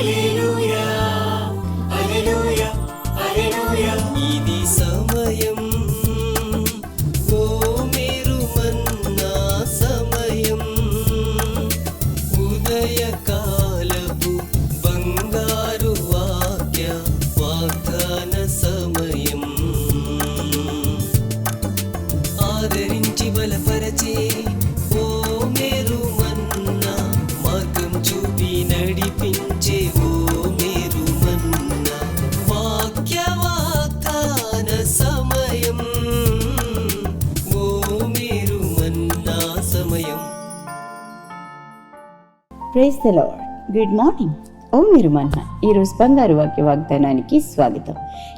一路。praise the lord good morning ఓ మీరు మన్న ఈరోజు బంగారు వాక్య వాగ్దానానికి స్వాగతం.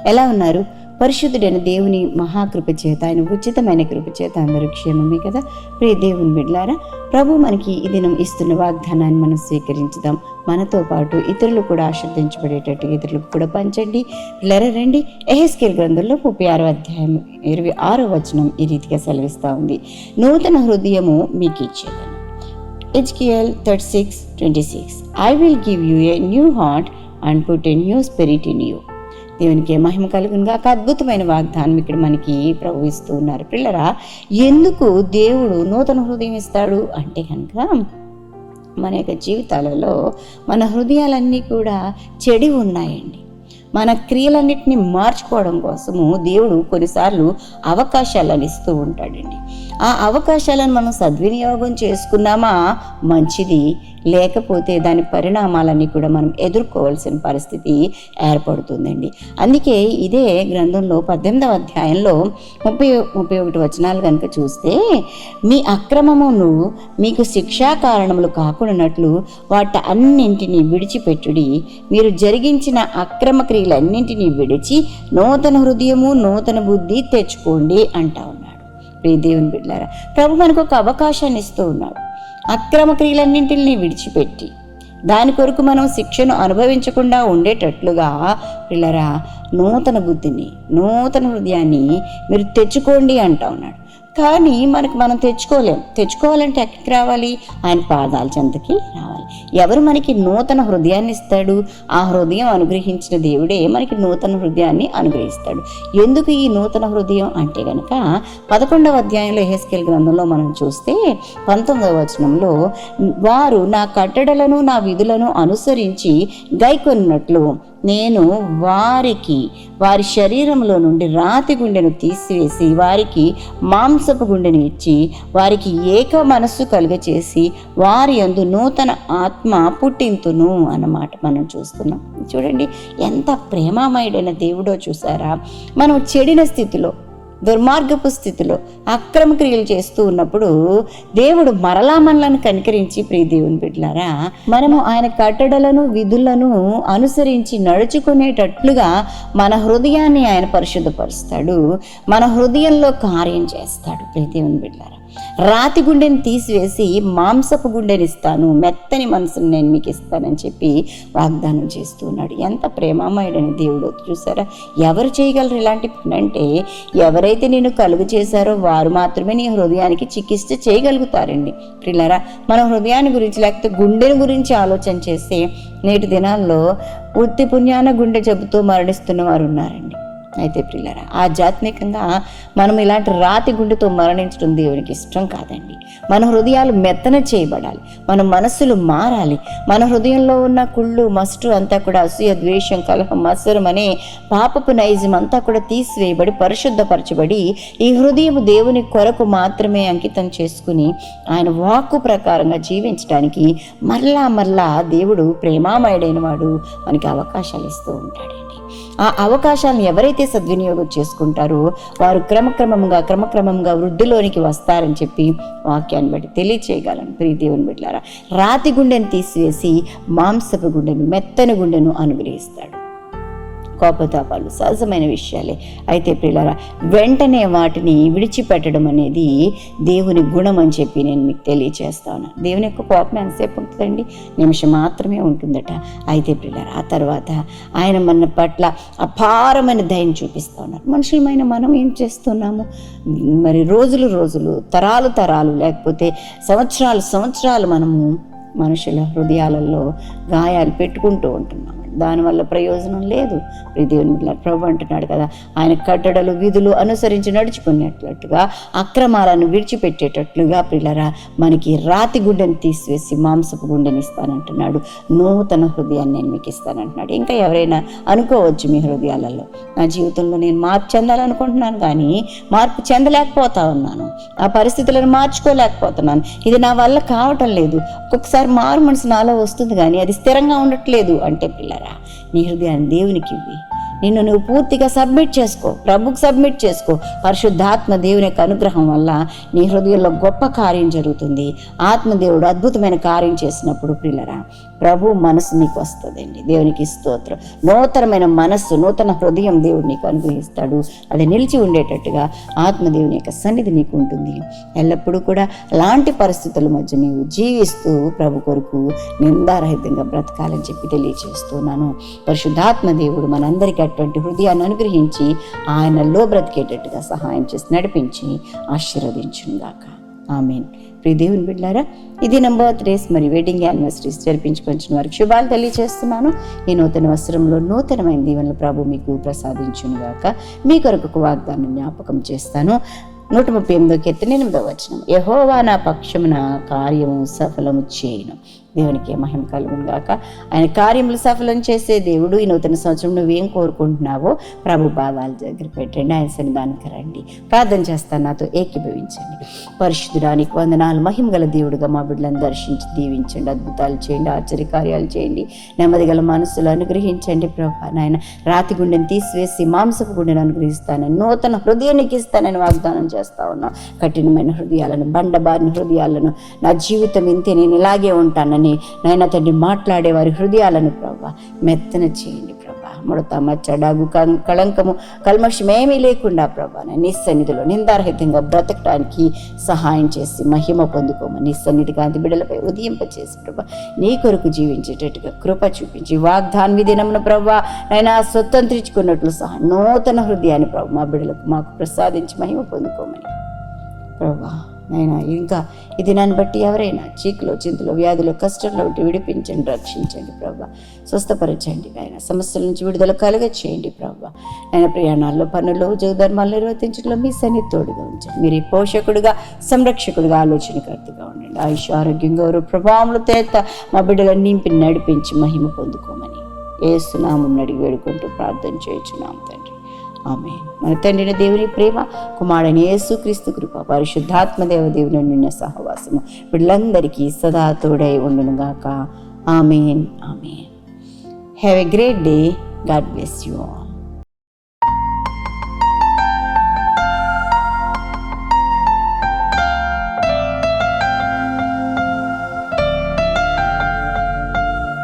ఎలా ఉన్నారు? పరిశుద్ధుడైన దేవుని మహాకృప చేత ఆయన ఉచితమైన కృప చేత అందరూ క్షేమమే కదా? ప్రియ దేవుని బిడ్లారా ప్రభు మనకి ఈ దినం ఇస్తున్న వాగ్దానాన్ని మనం స్వీకరించుదాం. మనతో పాటు ఇతరులు కూడా ఆశ్రదించబడేటట్టు ఇతరులకు కూడా పంచండి. పిల్లర రండి. ఎహెస్కేల్ గ్రంథంలో ముప్పై ఆరో అధ్యాయం ఇరవై ఆరో వచనం ఈ రీతిగా సెలవిస్తూ ఉంది. నూతన హృదయము మీకు ఇచ్చేదాన్ని HKL 36 26 I will give you a new heart and put a new spirit in you. దేవునికి మహిమ కలుగునుగా ఒక అద్భుతమైన వాగ్దానం ఇక్కడ మనకి ప్రభు ఇస్తూ ఉన్నారు. పిల్లరా ఎందుకు దేవుడు నూతన హృదయం ఇస్తాడు? అంటే కనుక మన యొక్క జీవితాలలో మన హృదయాలన్నీ కూడా చెడి ఉన్నాయండి. మన క్రియలన్నింటినీ మార్చుకోవడం కోసము దేవుడు కొన్నిసార్లు అవకాశాలను ఇస్తూ ఉంటాడండి. ఆ అవకాశాలను మనం సద్వినియోగం చేసుకున్నామా? మంచిది. లేకపోతే దాని పరిణామాలన్నీ కూడా మనం ఎదుర్కోవాల్సిన పరిస్థితి ఏర్పడుతుందండి. అందుకే ఇదే గ్రంథంలో పద్దెనిమిదవ అధ్యాయంలో ముప్పై ముప్పై ఒకటి వచనాలు కనుక చూస్తే మీ అక్రమమును మీకు శిక్షా కారణములు కాకుండానట్లు వాటి అన్నింటినీ విడిచిపెట్టుడి. మీరు జరిగించిన అక్రమ క్రియలన్నింటినీ విడిచి నూతన హృదయము నూతన బుద్ధి తెచ్చుకోండి అంటా ఉన్నాడు. ప్రియదేవుని బిడ్డారా ప్రభు మనకు ఒక అవకాశాన్ని ఇస్తూ ఉన్నాడు. అక్రమ క్రియలన్నింటినీ విడిచిపెట్టి దాని కొరకు మనం శిక్షను అనుభవించకుండా ఉండేటట్లుగా పిల్లరా నూతన బుద్ధిని నూతన హృదయాన్ని మీరు తెచ్చుకోండి అంటా ఉన్నాడు. కానీ మనకు మనం తెచ్చుకోలేం. తెచ్చుకోవాలంటే ఎక్కడికి రావాలి? ఆయన పాదాల చెంతకి రావాలి. ఎవరు మనకి నూతన హృదయాన్ని ఇస్తాడు? ఆ హృదయం అనుగ్రహించిన దేవుడే మనకి నూతన హృదయాన్ని అనుగ్రహిస్తాడు. ఎందుకు ఈ నూతన హృదయం అంటే కనుక పదకొండవ అధ్యాయంలో హెస్కెల్ గ్రంథంలో మనం చూస్తే పంతొమ్మిదవ వచనంలో వారు నా కట్టడలను నా విధులను అనుసరించి గైకొన్నట్లు నేను వారికి వారి శరీరంలో నుండి రాతి గుండెను తీసివేసి వారికి మాంసపు గుండెను ఇచ్చి వారికి ఏక మనస్సు కలుగచేసి వారి యందు నూతన ఆత్మ పుట్టింతును అన్నమాట మనం చూస్తున్నాం. చూడండి ఎంత ప్రేమామయుడైన దేవుడో చూసారా? మనం చెడిన స్థితిలో దుర్మార్గపు స్థితిలో అక్రమ క్రియలు చేస్తూ ఉన్నప్పుడు దేవుడు మరలా మనలను కనికరించి ప్రియ దేవుని బిడ్డలారా మనము ఆయన కట్టడలను విధులను అనుసరించి నడుచుకునేటట్లుగా మన హృదయాన్ని ఆయన పరిశుద్ధపరుస్తాడు మన హృదయంలో కార్యం చేస్తాడు ప్రియ దేవుని బిడ్డలారా. రాతి గుండెని తీసివేసి మాంసపు గుండెని ఇస్తాను మెత్తని మనసును నేను మీకు ఇస్తానని చెప్పి వాగ్దానం చేస్తూ ఉన్నాడు. ఎంత ప్రేమామయుడని దేవుడు. చూసారా? ఎవరు చేయగలరు ఇలాంటి పని అంటే ఎవరైతే నేను కలుగు చేశారో వారు మాత్రమే నీ హృదయానికి చికిత్స చేయగలుగుతారండి. పిల్లరా మన హృదయాన్ని గురించి లేకపోతే గుండెని గురించి ఆలోచన చేస్తే నేటి దినాల్లో వృత్తి పుణ్యాన గుండె జబ్బుతో మరణిస్తున్న వారు ఉన్నారండి. అయితే ప్రిల్లరా ఆధ్యాత్మికంగా మనం ఇలాంటి రాతి గుండెతో మరణించడం దేవునికి ఇష్టం కాదండి. మన హృదయాలు మెత్తన చేయబడాలి మన మనస్సులు మారాలి. మన హృదయంలో ఉన్న కుళ్ళు మస్టు అంతా కూడా అసూయ ద్వేషం కలహం మత్సరం అనే పాపపు నైజం అంతా కూడా తీసివేయబడి పరిశుద్ధపరచబడి ఈ హృదయం దేవుని కొరకు మాత్రమే అంకితం చేసుకుని ఆయన వాక్కు ప్రకారంగా జీవించడానికి మరలా మరలా దేవుడు ప్రేమామయుడైన వాడు మనకి అవకాశాలు ఇస్తూ ఉంటాడండి. ఆ అవకాశాలను ఎవరైతే సద్వినియోగం చేసుకుంటారో వారు క్రమక్రమంగా క్రమక్రమంగా వృద్ధిలోనికి వస్తారని చెప్పి వాక్యాన్ని బట్టి తెలియచేయగలను. ప్రియ దేవుని బిడ్డారా రాతి గుండెను తీసివేసి మాంసపు గుండెను మెత్తని గుండెను అనుగ్రహిస్తాడు. కోపతాపాలు సహజమైన విషయాలే. అయితే ప్రియులారా వెంటనే వాటిని విడిచిపెట్టడం అనేది దేవుని గుణం అని చెప్పి నేను మీకు తెలియచేస్తాను దేవుని యొక్క కోపం ఎంతసేపు ఉంటుందండి? నిమిషం మాత్రమే ఉంటుందట. అయితే ప్రియులారా ఆ తర్వాత ఆయన మన పట్ల అపారమైన దయం చూపిస్తూ ఉన్నారు. మనుషులమైన మనం ఏం చేస్తున్నాము? మరి రోజులు రోజులు తరాలు తరాలు లేకపోతే సంవత్సరాలు సంవత్సరాలు మనము మనుషుల హృదయాలలో గాయాలు పెట్టుకుంటూ ఉంటున్నాం దానివల్ల ప్రయోజనం లేదు. ప్రియ దేవుని ప్రభు అంటున్నాడు కదా ఆయన కట్టడలు విధులు అనుసరించి నడుచుకునేటట్లుగా అక్రమాలను విడిచిపెట్టేటట్లుగా పిల్లరా మనకి రాతి గుడ్డని తీసివేసి మాంసపు గుండెని ఇస్తానంటున్నాడు. నూతన హృదయాన్ని నేను మీకు ఇస్తానంటున్నాడు. ఇంకా ఎవరైనా అనుకోవచ్చు మీ హృదయాలలో నా జీవితంలో నేను మార్పు చెందాలనుకుంటున్నాను కానీ మార్పు చెందలేకపోతా ఉన్నాను. ఆ పరిస్థితులను మార్చుకోలేకపోతున్నాను. ఇది నా వల్ల కావటం లేదు. ఒక్కొక్కసారి మారు మనసు నాలో వస్తుంది కానీ అది స్థిరంగా ఉండట్లేదు అంటే పిల్లరా నీ హృదయాన్ని దేవునికి ఇవ్వి. నిన్ను నువ్వు పూర్తిగా సబ్మిట్ చేసుకో ప్రభుకు సబ్మిట్ చేసుకో. పరిశుద్ధాత్మ దేవుని యొక్క అనుగ్రహం వల్ల నీ హృదయంలో గొప్ప కార్యం జరుగుతుంది. ఆత్మదేవుడు అద్భుతమైన కార్యం చేసినప్పుడు పిల్లరా ప్రభు మనసు నీకు వస్తుందండి. దేవునికి స్తోత్రం. నూతనమైన మనస్సు నూతన హృదయం దేవుడు నీకు అనుగ్రహిస్తాడు. అది నిలిచి ఉండేటట్టుగా ఆత్మదేవుని యొక్క సన్నిధి నీకు ఉంటుంది. ఎల్లప్పుడూ కూడా అలాంటి పరిస్థితుల మధ్య నీవు జీవిస్తూ ప్రభు కొరకు నిందారహితంగా బ్రతకాలని చెప్పి తెలియజేస్తున్నాను పరిశుద్ధాత్మ దేవుడు మనందరికీ అటువంటి హృదయాన్ని అనుగ్రహించి ఆయనలో బ్రతికేటట్టుగా సహాయం చేసి నడిపించి ఆశీర్వదించుగాక ఆమెన్. ప్రియ దేవుని బిడ్డారా ఇది నెంబర్ త్రేస్ మరి వెడ్డింగ్ యానివర్సరీస్ జరిపించుకొచ్చిన వారికి శుభాలు తెలియజేస్తున్నాను ఈ నూతన వస్త్రంలో నూతనమైన దీవెనలు ప్రభు మీకు ప్రసాదించునుగాక. మీ కొరకు ఒక వాగ్దానం జ్ఞాపకం చేస్తాను. నూట ముప్పై ఎనిమిదో కీర్తన ఎనిమిదో వచనం. యహోవా నా పక్షమున కార్యము సఫలము చేయను. దేవునికి మహిమ కలుగును గాక. ఆయన కార్యములు సఫలం చేసే దేవుడు ఈ నూతన సంవత్సరం నువ్వేం కోరుకుంటున్నావో ప్రభు పాదాల దగ్గర పెట్టండి. ఆయన సన్నిధానికి రండి. ప్రార్థన చేస్తాను నాతో ఏకీభవించండి. పరిశుద్ధుడానికి వందనాలు. మహిమ గల దేవుడుగా మా బిడ్డలను దర్శించి దీవించండి. అద్భుతాలు చేయండి. ఆశ్చర్యకార్యాలు చేయండి. నెమ్మది గల మనసులు అనుగ్రహించండి ప్రభా నాయన. రాతి గుండెని తీసివేసి మాంసపు గుండెను అనుగ్రహిస్తానని నూతన హృదయానికి ఇస్తానని వాగ్దానం చేస్తా ఉన్నాను కఠినమైన హృదయాలను బండబారిన హృదయాలను నా జీవితం ఇంతే నేను ఇలాగే ఉంటానని నాయన తండ్రి మాట్లాడే వారి హృదయాలను ప్రభా మెత్తన చేయండి ప్రభా ముడత మచ్చడాగు కం- కళంకము కల్మషం ఏమీ లేకుండా ప్రభా నా నీ సన్నిధిలో నిందారహితంగా బ్రతకడానికి సహాయం చేసి మహిమ పొందుకోమని నీ సన్నిధి కాంతి బిడ్డలపై ఉదయింపచేసి ప్రభా నీ కొరకు జీవించేటట్టుగా కృప చూపించి వాగ్దాన్ దినమున ప్రభా నైనా స్వతంత్రించుకున్నట్లు సహా నూతన హృదయాన్ని ప్రభు మా బిడ్డలకు మాకు ప్రసాదించి మహిమ పొందుకోమని ప్రభా నాయనా ఇంకా ఈ దినాన్ని బట్టి ఎవరైనా చీకులో చింతలో వ్యాధిలో కష్టంలో ఉంటే విడిపించండి రక్షించండి ప్రభా. స్వస్థపరచండి ఆయన సమస్యల నుంచి విడుదల కలుగ చేయండి ప్రభా. ఆయన ప్రయాణాల్లో పనులు ధర్మాలు నిర్వర్తించడంలో మీ సన్నిధి తోడుగా ఉంచండి. మీరు ఈ పోషకుడుగా సంరక్షకుడుగా ఆలోచనకర్తగా ఉండండి. ఆయుష్ ఆరోగ్యం గౌరవ ప్రభావంలో తేత మా బిడ్డలను నింపి నడిపించి మహిమ పొందుకోమని. ఏసునామం అడిగి వేడుకుంటూ ప్రార్థన చేయించున్నాం తండ్రి. ఆమె మన తండ్రిన దేవుని ప్రేమ కుమారుని యేసుక్రీస్తు కృప పరిశుద్ధాత్మ దేవ దేవుని నిన్న సహవాసము వీళ్ళందరికీ సదా తోడై ఉండునుగాక. Amen. Amen. Have a great day God bless you all